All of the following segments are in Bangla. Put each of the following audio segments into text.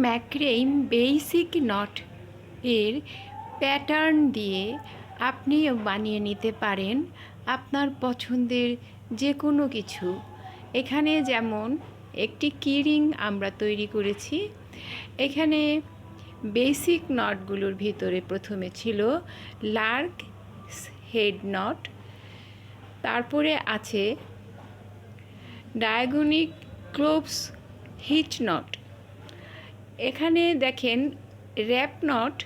ম্যাক্রেইম বেসিক নট এর প্যাটার্ন দিয়ে আপনিও বানিয়ে নিতে পারেন আপনার পছন্দের যে কোনো কিছু। এখানে যেমন একটি কিরিং আমরা তৈরি করেছি। এখানে বেসিক নটগুলোর ভিতরে প্রথমে ছিল লার্ক হেড নট। তারপরে আছে ডায়াগনিক ক্লোভস হিচ নট। এখানে দেখেন র্যাপ নট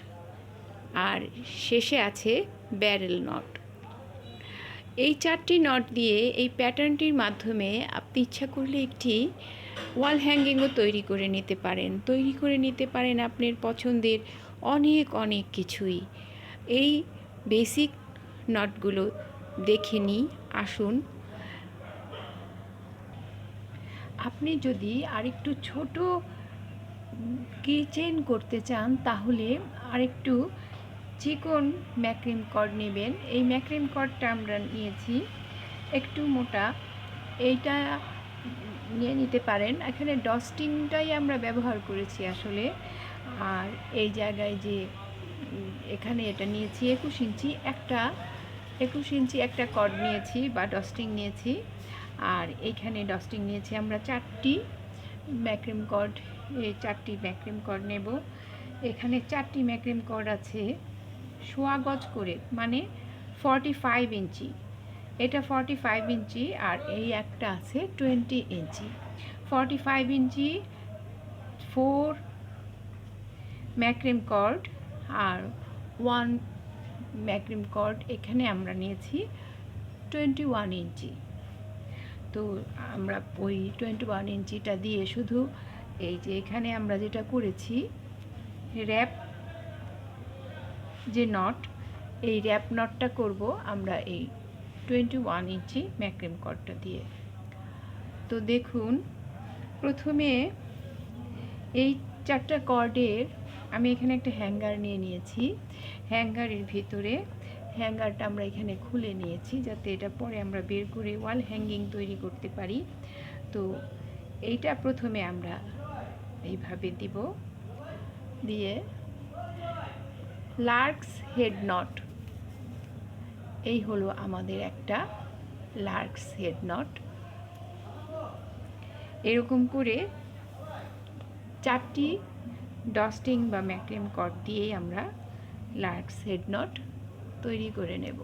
আর শেষে আছে ব্যারেল নট এই চারটি নট দিয়ে এই প্যাটার্নটির মাধ্যমে আপনি ইচ্ছা করলে একটি ওয়াল হ্যাঙ্গিংও তৈরি করে নিতে পারেন। তৈরি করে নিতে পারেন আপনার পছন্দের অনেক অনেক কিছুই। এই বেসিক নটগুলো দেখে নিই, আসুন। আপনি যদি আরেকটু ছোট কিচেন করতে চান তাহলে আরেকটু চিকন ম্যাক্রিম কর্ড নেবেন। এই ম্যাক্রিম কর্ডটা আমরা নিয়েছি একটু মোটা। এইটা নিয়ে নিতে পারেন। এখানে ডস্টিংটাই আমরা ব্যবহার করেছি আসলে। আর এই জায়গায় যে, এখানে এটা নিয়েছি একুশ ইঞ্চি। একটা একুশ ইঞ্চি একটা কর্ড নিয়েছি বা ডস্টিং নিয়েছি। আর এইখানে ডস্টিং নিয়েছি আমরা চারটি ম্যাক্রিম কর্ড চারটি ম্যাক্রিম কর্ড নেব। এখানে চারটি ম্যাক্রিম কর্ড আছে। সোয়া গজ করে মানে ফর্টি ফাইভ ইঞ্চি। এটা ফর্টি ফাইভ ইঞ্চি আর এই একটা আছে টোয়েন্টি ইঞ্চি। ফর্টি ফাইভ ইঞ্চি ফোর ম্যাক্রিম কর্ড আর ওয়ান ম্যাক্রিম কর্ড এখানে আমরা নিয়েছি টোয়েন্টি ওয়ান ইঞ্চি। তো আমরা ওই টোয়েন্টি ওয়ান ইঞ্চিটা দিয়ে শুধু এই যে এখানে আমরা যেটা করেছি র্যাপ যে নট এই র্যাপ নটটা করব আমরা এই টোয়েন্টি ওয়ান ইঞ্চি ম্যাক্রিম কটটা দিয়ে। তো দেখুন, প্রথমে এই চারটা কর্ডের আমি এখানে একটা হ্যাঙ্গার নিয়ে নিয়েছি। হ্যাঙ্গারের ভিতরে হ্যাঙ্গারটা আমরা এখানে খুলে নিয়েছি যাতে এটা পরে আমরা বের করে ওয়াল হ্যাঙ্গিং তৈরি করতে পারি। তো এইটা প্রথমে আমরা এইভাবে দিব। দিয়ে লার্কস হেড নট এই হলো আমাদের একটা লার্কস হেড নট এরকম করে চারটি ডস্টিং বা ম্যাক্রিম কট দিয়েই আমরা লার্কস হেড নট তৈরি করে নেব।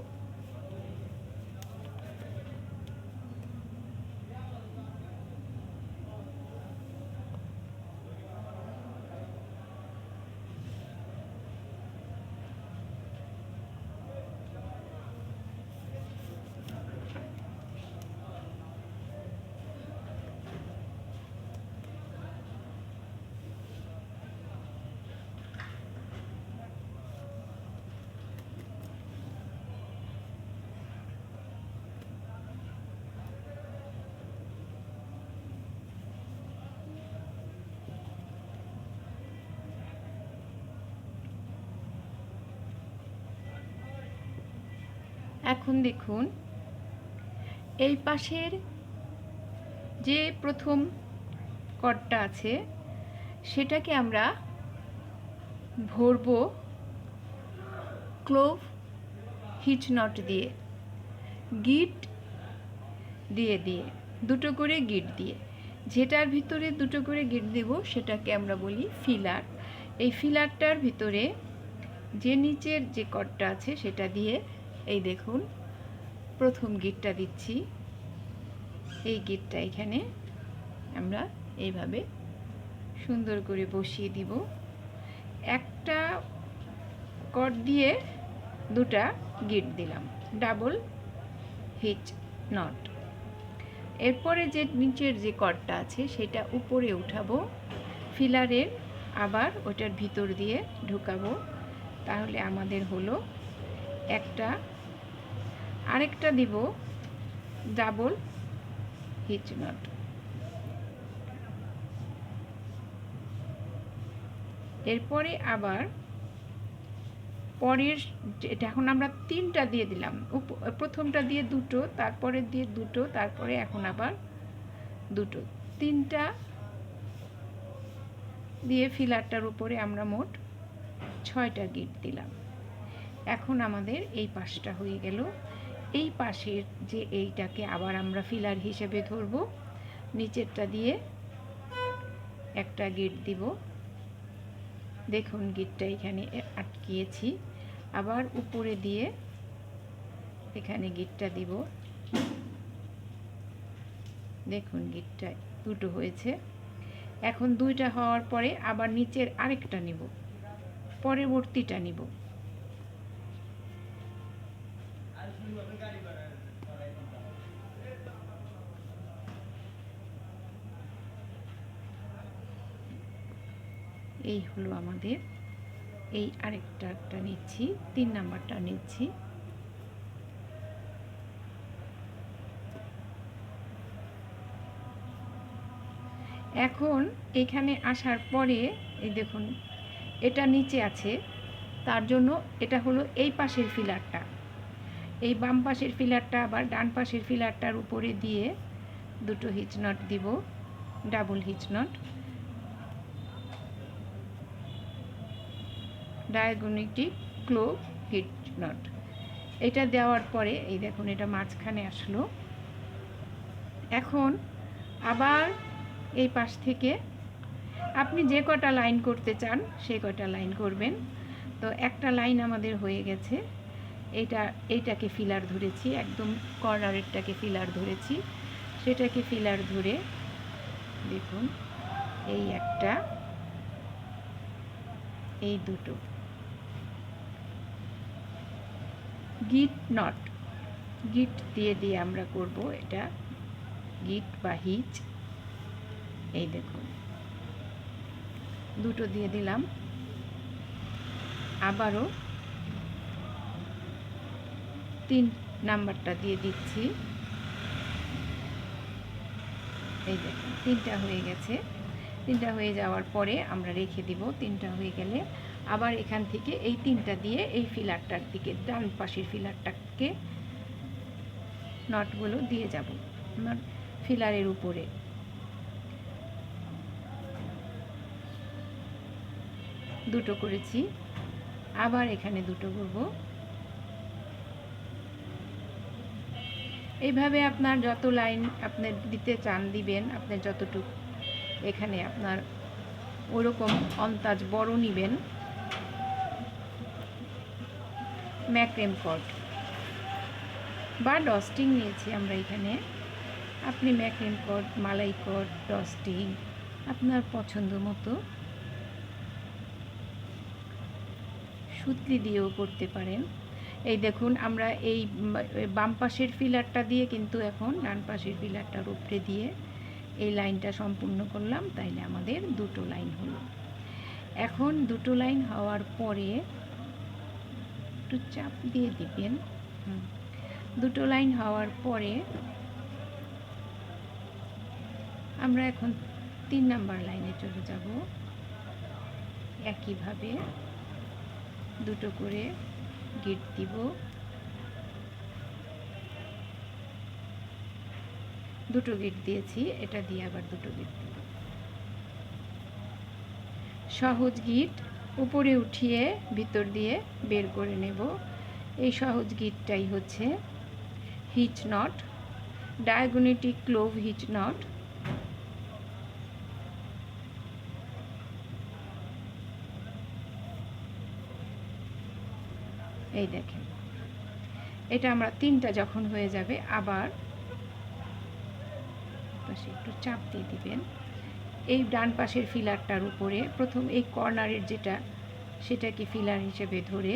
এখন দেখুন, এই পাশের যে প্রথম কটটা আছে, সেটাকে আমরা ভরব ক্লোভ হিচ নট দিয়ে, গিট দিয়ে দিয়ে, দুটো করে গিট দিয়ে। যেটার ভিতরে দুটো করে গিট দেব, সেটাকে আমরা বলি ফিলার। এই ফিলারটার ভিতরে যে নিচের যে কটটা আছে, সেটা দিয়ে এই দেখুন, প্রথম গিটটা দিচ্ছি। এই গিটটা এখানে আমরা এইভাবে সুন্দর করে বসিয়ে দিব। একটা কট দিয়ে দুটা গিট দিলাম, ডাবল হিচ নট এরপরে যে নিচের যে কটটা আছে, সেটা উপরে উঠাবো ফিলারের আবার ওটার ভিতর দিয়ে ঢুকাবো। তাহলে আমাদের হলো একটা আরেকটা দিব ডাবল হিচ নট এরপরে আবার পরের এটা এখন আমরা তিনটা দিয়ে দিলাম। প্রথমটা দিয়ে দুটো, তারপরে দিয়ে দুটো, তারপরে এখন আবার দুটো। তিনটা দিয়ে ফিলারটার উপরে আমরা মোট ছয়টা গিট দিলাম। এখন আমাদের এই পাশটা হয়ে গেল। এই পাশের যে এইটাকে আবার আমরা ফিলার হিসেবে ধরবো, নিচেরটা দিয়ে একটা গিট দিব। দেখুন গিটটা এখানে আটকিয়েছি। আবার উপরে দিয়ে এখানে গিটটা দিব। দেখুন গিটটা দুটো হয়েছে। এখন দুইটা হওয়ার পরে আবার নিচের আরেকটা নিব। পরবর্তীটা নিব। এই হলো আমাদের। এই আরেকটা একটা নিচ্ছি, তিন নাম্বারটা নিচ্ছি। এখন এখানে আসার পরে, এই দেখুন, এটা নিচে আছে। তার জন্য এটা হলো এই পাশের ফিলারটা। এই বাম পাশের ফিলারটা আবার ডান পাশের ফিলারটার উপরে দিয়ে দুটো হিচ নট দিব ডাবল হিচ নট ডায়াগোনিটিক ক্লোভ হিট নট এটা দেওয়ার পরে, এই দেখুন, এটা মাঝখানে আসলো। এখন আবার এই পাশ থেকে আপনি যে কটা লাইন করতে চান, সেই কটা লাইন করবেন। তো একটা লাইন আমাদের হয়ে গেছে। এইটা এইটাকে ফিলার ধরেছি, একদম কর্নারেরটাকে ফিলার ধরেছি। সেটাকে ফিলার ধরে, দেখুন, এই একটা, এই দুটো। গিট নট গিট দিয়ে দিয়ে আমরা করব এটা গিট বা হিচ এই দেখুন। দুটো দিয়ে দিলাম। আবারও তিন নাম্বারটা দিয়ে দিচ্ছি। এই দেখুন, তিনটা হয়ে গেছে। তিনটা হয়ে যাওয়ার পরে আমরা রেখে দিব, তিনটা হয়ে গেলে আবার এখান থেকে এই তিনটা দিয়ে এই ফিলারটার দিকে, ডান পাশের ফিলারটাকে নটগুলো দিয়ে যাব। আমার ফিলারের উপরে। দুটো করেছি। আবার এখানে দুটো করব। এইভাবে আপনার যত লাইন আপনি দিতে চান, দিবেন আপনার যতটুকু এখানে আপনার ওরকম অন্তাজ বড় নিবেন ম্যাক্রেম কট বা ডস্টিং নিয়েছি আমরা এখানে। আপনি ম্যাক্রেম কট মালাই কট, ডস্টিং, আপনার পছন্দ মতো সুতলি দিয়েও করতে পারেন। এই দেখুন, আমরা এই বাম পাশের ফিলারটা দিয়ে কিন্তু এখন ডান পাশের ফিলারটার উপরে দিয়ে এই লাইনটা সম্পূর্ণ করলাম। তাইলে আমাদের দুটো লাইন হলো। এখন দুটো লাইন হওয়ার পরে একটু চাপ দিয়ে দিবেন। দুটো লাইন হওয়ার পরে আমরা এখন তিন নাম্বার লাইনে চলে যাব। একইভাবে দুটো করে গিট দিব। দুটো গিট দিয়েছি এটা দিয়ে আবার দুটো গিট দিব। সহজ গিট। উপরে উঠিয়ে ভিতর দিয়ে বের করে নেব। এই সহজ গিটটাই হচ্ছে হিচ নট ডায়াগোনেটিক ক্লোভ হিচ নট এই দেখেন, এটা আমরা তিনটা যখন হয়ে যাবে, আবার পাশে একটু চাপ দিয়ে দিবেন। এই ডান পাশের ফিলারটার উপরে, প্রথম এই কর্নারের যেটা, সেটাকে ফিলার হিসেবে ধরে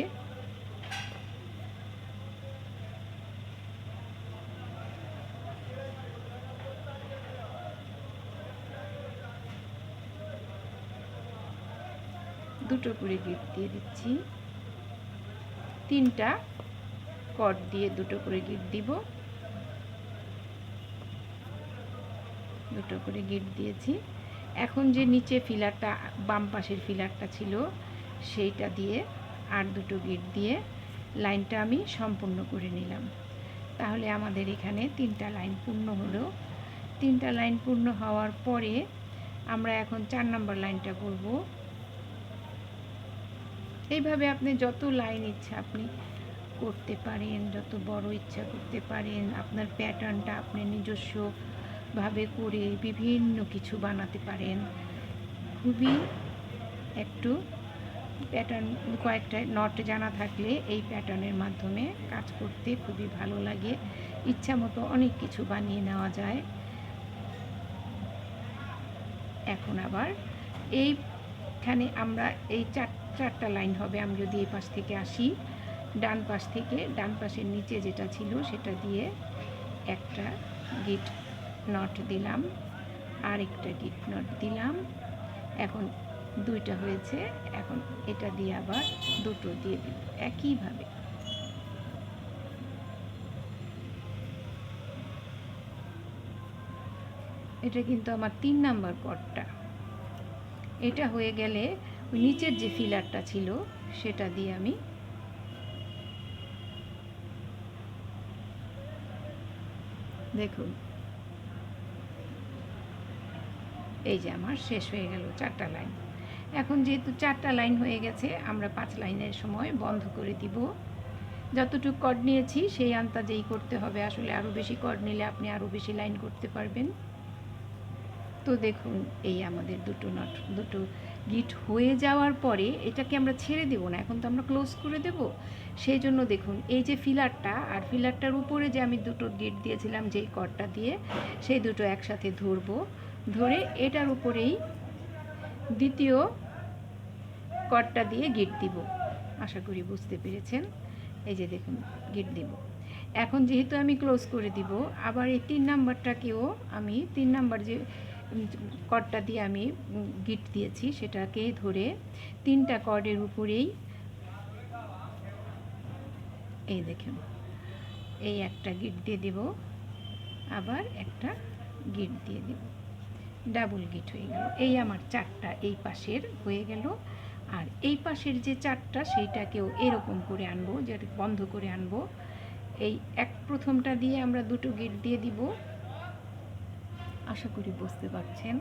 দুটো করে গিট দিয়ে দিচ্ছি। তিনটা কট দিয়ে দুটো করে গিট দিব। দুটো করে গিট দিয়েছি। এখন যে নিচে ফিলারটা, বাম পাশের ফিলারটা ছিল, সেইটা দিয়ে আর দুটো গিট দিয়ে লাইনটা আমি সম্পূর্ণ করে নিলাম। তাহলে আমাদের এখানে তিনটা লাইন পূর্ণ হলো। তিনটা লাইন পূর্ণ হওয়ার পরে আমরা এখন চার নম্বর লাইনটা করব। এইভাবে আপনি যত লাইন ইচ্ছা আপনি করতে পারেন, যত বড় ইচ্ছা করতে পারেন, আপনার প্যাটার্নটা আপনি নিজস্বভাবে করে বিভিন্ন কিছু বানাতে পারেন। খুবই একটু প্যাটার্ন কয়েকটা নট জানা থাকলে এই প্যাটার্নের মাধ্যমে কাজ করতে খুবই ভালো লাগে। ইচ্ছা মতো অনেক কিছু বানিয়ে নেওয়া যায়। এখন আবার এইখানে আমরা এই চার, চারটা লাইন হবে। আমি যদি এই পাশ থেকে আসি, ডান পাশ থেকে, ডান পাশের নিচে যেটা ছিল সেটা দিয়ে একটা গিট নট দিলাম আর একটা গিট নট দিলাম। এখন দুইটা হয়েছে, এখন এটা দিয়ে আবার দুটো দিয়ে দিব একইভাবে। এটা কিন্তু আমার তিন নাম্বার কটটা এটা হয়ে গেলে ওই নিচের যে ফিলারটা ছিল, সেটা দিয়ে আমি দেখুন এই যে আমার শেষ হয়ে গেল চারটা লাইন। এখন যেহেতু চারটা লাইন হয়ে গেছে, আমরা পাঁচ লাইনের সময় বন্ধ করে দিব। যতটুকু কর্ড নিয়েছি, সেই আন্তাজেই করতে হবে। আসলে আরও বেশি কর্ড নিলে আপনি আরও বেশি লাইন করতে পারবেন। তো দেখুন, এই আমাদের দুটো নট দুটো গিট হয়ে যাওয়ার পরে এটাকে আমরা ছেড়ে দেব না, এখন তো আমরা ক্লোজ করে দেব। সেই জন্য দেখুন, এই যে ফিলারটা আর ফিলারটার উপরে যে আমি দুটো গিট দিয়েছিলাম, যেই কর্ডটা দিয়ে, সেই দুটো একসাথে ধরবো। ধরে এটার উপরেই দ্বিতীয় কর্ডটা দিয়ে গিট দিব। আশা করি বুঝতে পেরেছেন? এই যে দেখুন গিট দিব। এখন যেহেতু আমি ক্লোজ করে দিব, আবার এই তিন নাম্বারটাকেও আমি, তিন নাম্বার যে কর্ডটা দিয়ে আমি গিট দিয়েছি, সেটাকে ধরে তিনটা কর্ডের উপরেই এই দেখুন, এই একটা গিট দিয়ে দেব, আবার একটা গিট দিয়ে দেব। ডাবল গিট হয়ে গেল। এই আমার চারটা এই পাশের হয়ে গেল। আর এই পাশের যে চারটা, সেইটাকেও এরকম করে আনব যেটা বন্ধ করে আনব। এই এক প্রথমটা দিয়ে আমরা দুটো গিট দিয়ে দিব। আশা করি বুঝতে পারছেন।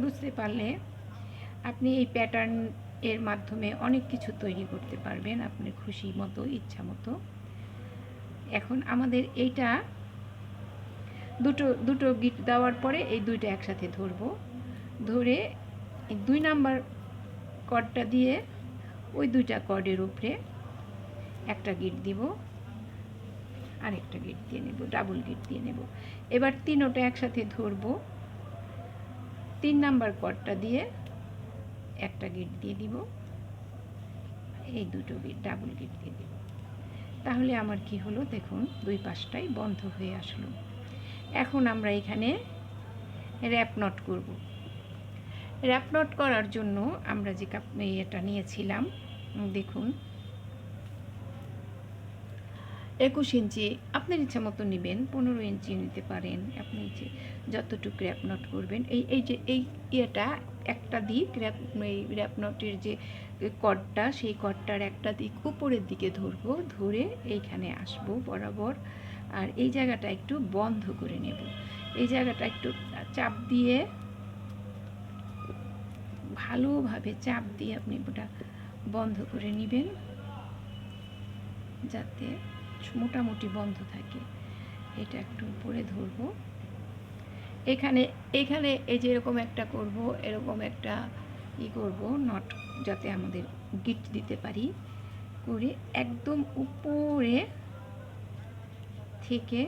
বুঝতে পারলে আপনি এই প্যাটার্ন এর মাধ্যমে অনেক কিছু তৈরি করতে পারবেন, আপনার খুশি মতো, ইচ্ছা মতো। এখন আমাদের এইটা দুটো দুটো গিট দেওয়ার পরে এই দুইটা একসাথে ধরবো। ধরে এই দুই নাম্বার কর্ডটা দিয়ে ওই দুইটা কর্ডের উপরে একটা গিট দিব, আরেকটা গিট দিয়ে নেব, ডাবল গিট দিয়ে নেব। এবার তিনোটা একসাথে ধরবো। তিন নাম্বার কর্ডটা দিয়ে একটা গিট দিয়ে দিব, এই দুটো গিট, ডাবল গিট দিয়ে দিব। তাহলে আমার কি হলো? দেখুন, দুই পাশটাই বন্ধ হয়ে আসলো। এখন আমরা এখানে র্যাপ নট করব। র্যাপ নট করার জন্য আমরা যে কাপ এটা নিয়েছিলাম দেখুন। একুশ ইঞ্চি, আপনার ইচ্ছা মতো নেবেন, পনেরো ইঞ্চি নিতে পারেন, আপনি যে যতটুকু র্যাপ নট করবেন। এই এই যে, এই ইয়েটা একটা দিক র্যাপ এই র্যাপ নটের যে কর্ডটা সেই কর্ডটার একটা দিক উপরের দিকে ধরবো, ধরে এইখানে আসব, বরাবর। আর এই জায়গাটা একটু বন্ধ করে নেব। এই জায়গাটা একটু চাপ দিয়ে, ভালোভাবে চাপ দিয়ে আপনি ওটা বন্ধ করে নেবেন, যাতে মোটামুটি বন্ধ থাকে। এটা একটু উপরে ধরবো। এখানে এখানে এই যে এরকম একটা করব, এরকম একটা ই করব নট যাতে আমাদের গিট দিতে পারি। করে একদম উপরে থেকে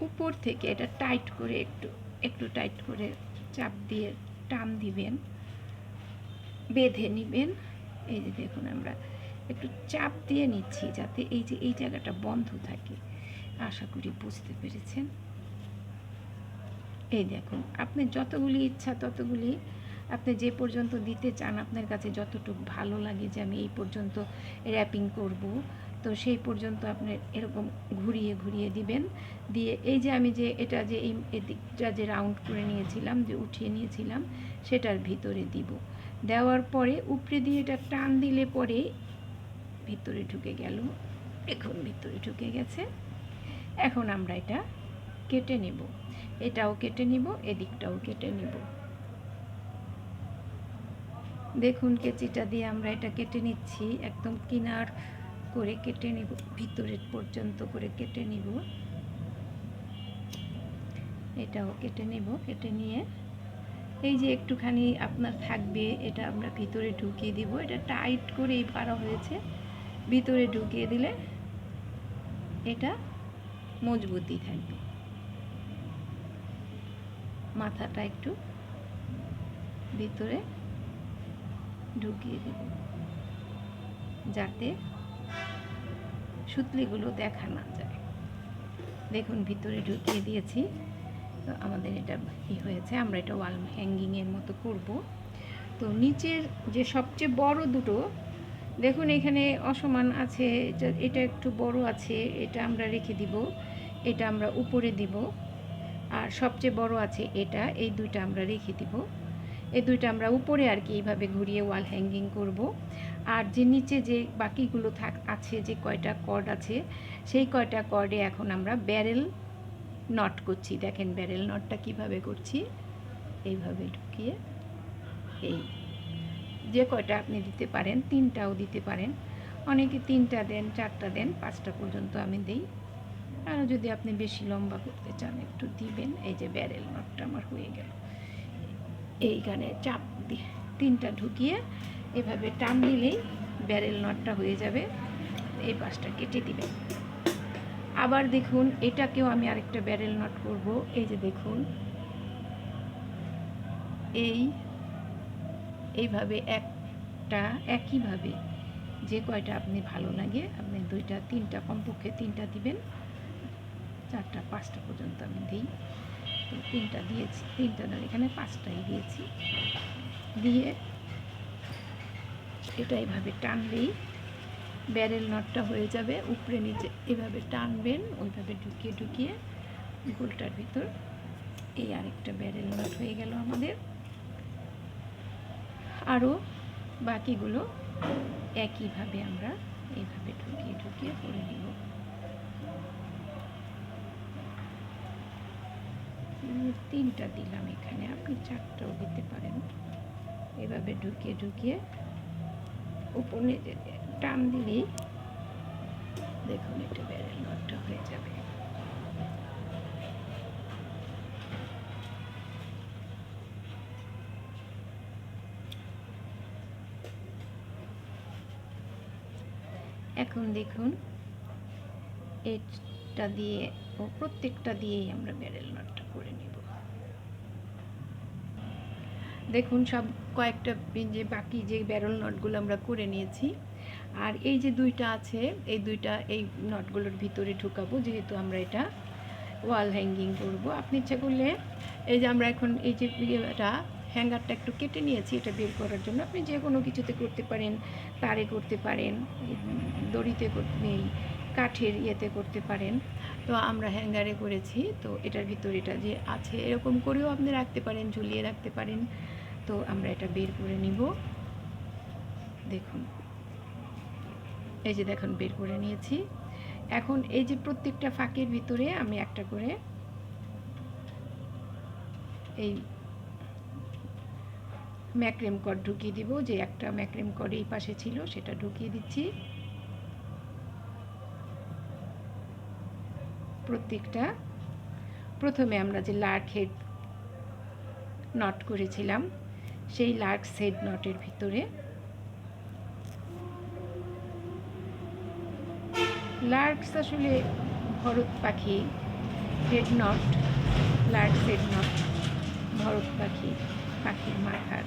উপর থেকে এটা টাইট করে একটু একটু টাইট করে চাপ দিয়ে টান দিবেন, বেঁধে নিবেন। এই যে দেখুন আমরা একটু চাপ দিয়ে নিচ্ছি যাতে এই যে এই জায়গাটা বন্ধ থাকে। আশা করি বুঝতে পেরেছেন। এই দেখুন, আপনি যতগুলি ইচ্ছা ততগুলি আপনি যে পর্যন্ত দিতে চান, আপনার কাছে যতটুকু ভালো লাগে যে আমি এই পর্যন্ত র্যাপিং করব। তো সেই পর্যন্ত আপনি এরকম ঘুরিয়ে ঘুরিয়ে দিবেন। দিয়ে এই যে আমি যে এটা যে এই এদিকটা যে রাউন্ড করে নিয়েছিলাম, যে উঠিয়ে নিয়েছিলাম, সেটার ভিতরে দিব। দেওয়ার পরে উপরে দিয়ে এটা টান দিলে পরে ভিতরে ঢুকে গেল। এখন ভিতরে ঢুকে গেছে। এখন আমরা এটা কেটে নেব। এটাও কেটে নিব, এদিকটাও কেটে নিব। দেখুন, কেচিটা দিয়ে আমরা এটা কেটে নিচ্ছি। একদম কিনার করে কেটে নিব ভিতরের পর্যন্ত করে কেটে নিব। এটাও কেটে নেব, কেটে নিয়ে এই যে একটুখানি আপনার থাকবে, এটা আমরা ভিতরে ঢুকিয়ে দিব। এটা টাইট করেই পারা হয়েছে। ভিতরে ঢুকিয়ে দিলে এটা মজবুতি থাকবে। মাথাটা একটু ভিতরে ঢুকিয়ে দেব, যাতে সুতলিগুলো দেখা না যায়। দেখুন, ভিতরে ঢুকিয়ে দিয়েছি। তো আমাদের এটা ই হয়েছে, আমরা এটা ওয়াল হ্যাঙ্গিংয়ের মতো করব। তো নিচের যে সবচেয়ে বড় দুটো, দেখুন এখানে অসমান আছে, এটা এটা একটু বড় আছে, এটা আমরা রেখে দিব, এটা আমরা উপরে দিব, আর সবচেয়ে বড় আছে এটা, এই দুইটা আমরা রেখে দিব। এই দুইটা আমরা উপরে আর কি এইভাবে ঘুরিয়ে ওয়াল হ্যাঙ্গিং করব। আর যে নিচে যে বাকিগুলো থাক, আছে, যে কয়টা কর্ড আছে, সেই কয়টা কর্ডে এখন আমরা ব্যারেল নট করছি। দেখেন ব্যারেল নটটা কীভাবে করছি? এইভাবে ঢুকিয়ে এই। যে কয়টা আপনি দিতে পারেন, তিনটাও দিতে পারেন। অনেকে তিনটা দেন, চারটা দেন, পাঁচটা পর্যন্ত আমি দিই। আর যদি আপনি বেশি লম্বা করতে চান, একটু দিবেন। এই যে ব্যারেল নটটা আমার হয়ে গেল। এইখানে চাপ দিয়ে তিনটা ঢুকিয়ে এভাবে টান দিলেই ব্যারেল নটটা হয়ে যাবে। এই পাশটা কেটে দিবেন আবার দেখুন, এটাকেও আমি আরেকটা ব্যারেল নট করব। এই যে দেখুন, এই, এইভাবে একটা, একইভাবে যে কয়টা আপনি ভালো লাগে, আপনি দুইটা, তিনটা, কমপক্ষে তিনটা দিবেন। চারটা, পাঁচটা পর্যন্ত আমি দিই। তো তিনটা দিয়েছি, তিনটা এখানে পাঁচটাই দিয়েছি। দিয়ে এটা এইভাবে টানলেই ব্যারেল নটটা হয়ে যাবে। উপরে নিচে এভাবে টানবেন, ওইভাবে ঢুকিয়ে ঢুকিয়ে গোলটার ভিতর এই আরেকটা ব্যারেল নট হয়ে গেল আমাদের। আরও বাকিগুলো একইভাবে আমরা এইভাবে ঢুকিয়ে ঢুকিয়ে করে নিব। তিনটা দিলাম এখানে, আপনি চারটাও দিতে পারেন। এভাবে ঢুকিয়ে ঢুকিয়ে উপরে টান দিলেই দেখুন এটা ব্যারেল নটটা হয়ে যাবে। এখন দেখুন এটা দিয়ে ও প্রত্যেকটা দিয়েই আমরা ব্যারেল নটটা করে নিব। দেখুন, সব কয়েকটা যে বাকি যে ব্যারল নটগুলো আমরা করে নিয়েছি, আর এই যে দুইটা আছে, এই দুইটা, এই নটগুলোর ভিতরে ঢুকাবো, যেহেতু আমরা এটা ওয়াল হ্যাঙ্গিং করব। আপনি ইচ্ছা করলে এই যে আমরা এখন এই যে ইয়েটা হ্যাঙ্গারটা একটু কেটে নিয়েছি, এটা বের করার জন্য। আপনি যে কোনো কিছুতে করতে পারেন, তারে করতে পারেন, দড়িতে এই কাঠের ইয়েতে করতে পারেন। তো আমরা হ্যাঙ্গারে করেছি, তো এটার ভিতরে এটা যে আছে, এরকম করেও আপনি রাখতে পারেন, ঝুলিয়ে রাখতে পারেন। তো আমরা এটা বের করে নিব। দেখুন। এই যে দেখুন, বের করে নিয়েছি। এখন এই যে প্রত্যেকটা ফাঁকের ভিতরে আমি একটা করে এই ম্যাক্রেম কড ঢুকিয়ে দিব, যে একটা ম্যাক্রেম কড এই পাশে ছিল, সেটা ঢুকিয়ে দিচ্ছি। প্রত্যেকটা। প্রথমে আমরা যে লার্ক হেড নট করেছিলাম সেই লার্ক হেড নটের ভিতরে। লার্কস আসলে ভরত পাখি head knot lark's head knot Bharat পাখি, পাখির মাথার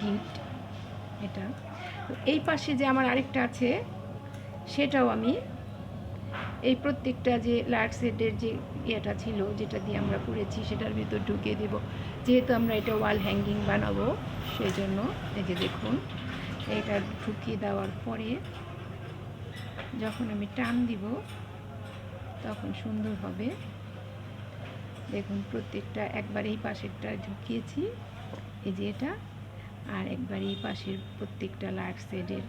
গিফট এটা। এই পাশে যে আমার আরেকটা আছে, সেটাও আমি এই প্রত্যেকটা যে লার্ক সেটের যে ইয়েটা ছিল, যেটা দিয়ে আমরা করেছি, সেটার ভিতর ঢুকিয়ে দেব। যেহেতু আমরা এটা ওয়াল হ্যাঙ্গিং বানাবো সেই জন্য এই যে দেখুন, এটা ঢুকিয়ে দেওয়ার পরে যখন আমি টান দিব, তখন সুন্দর হবে। দেখুন, প্রত্যেকটা একবার এই পাশেরটা ঢুকিয়েছি, এই যে এটা, আর একবার এই পাশের প্রত্যেকটা লার্ক সেডের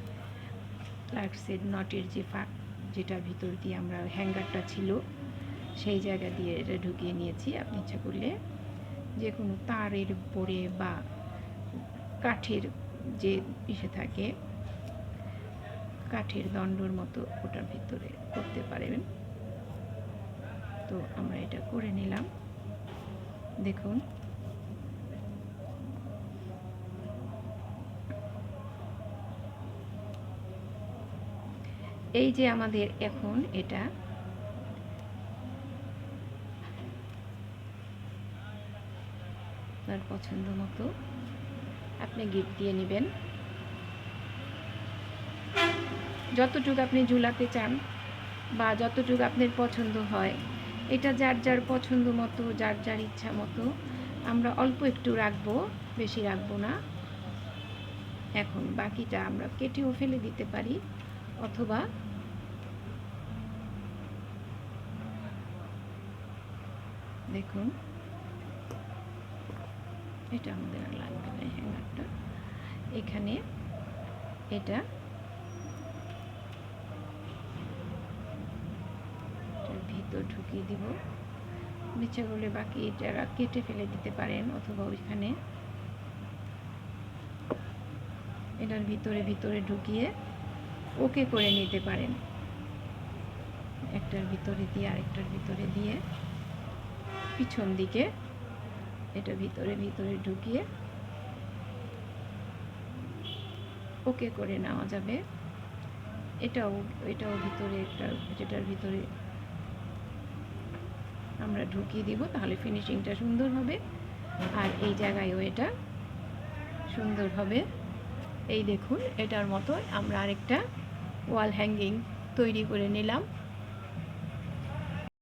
লার্ক সেড নটের যে ফাঁক যেটা ভিতর দিয়ে আমরা হ্যাঙ্গারটা ছিল, সেই জায়গা দিয়ে এটা ঢুকিয়ে নিয়েছি, আপনি ইচ্ছা করলে। যে কোনো তারের উপরে বা কাঠের যে ইসে থাকে, কাঠের দণ্ডর মতো ওটার ভিতরে করতে পারবেন তো আমরা এটা করে নিলাম। দেখুন। এই যে আমাদের এখন এটা তার পছন্দ মতো আপনি গিফট দিয়ে নেবেন। যতটুকু আপনি ঝুলাতে চান বা যতটুকু আপনার পছন্দ হয়, এটা যার যার পছন্দ মতো, যার যার ইচ্ছা মতো আমরা অল্প একটু রাখব, বেশি রাখব না। এখন বাকিটা আমরা কেটেও ফেলে দিতে পারি অথবা দেখুন। এটা আমাদের আর লাগবে না হ্যাঙ্গারটা এখানে এটা ভিতর ঢুকিয়ে দিব। নিচে করলে বাকি এটা কেটে ফেলে দিতে পারেন অথবা ওইখানে। এটার ভিতরে ভিতরে ঢুকিয়ে ওকে করে নিতে পারেন। একটার ভিতরে দিয়ে আরেকটার ভিতরে দিয়ে পিছন দিকে এটা ভিতরে ভিতরে ঢুকিয়ে ওকে করে নেওয়া যাবে। এটাও এটাও ভিতরে একটা, যেটার ভিতরে আমরা ঢুকিয়ে দিব, তাহলে ফিনিশিংটা সুন্দর হবে। আর এই জায়গায়ও এটা সুন্দর হবে। এই দেখুন, এটার মতো আমরা আরেকটা ওয়াল হ্যাঙ্গিং তৈরি করে নিলাম।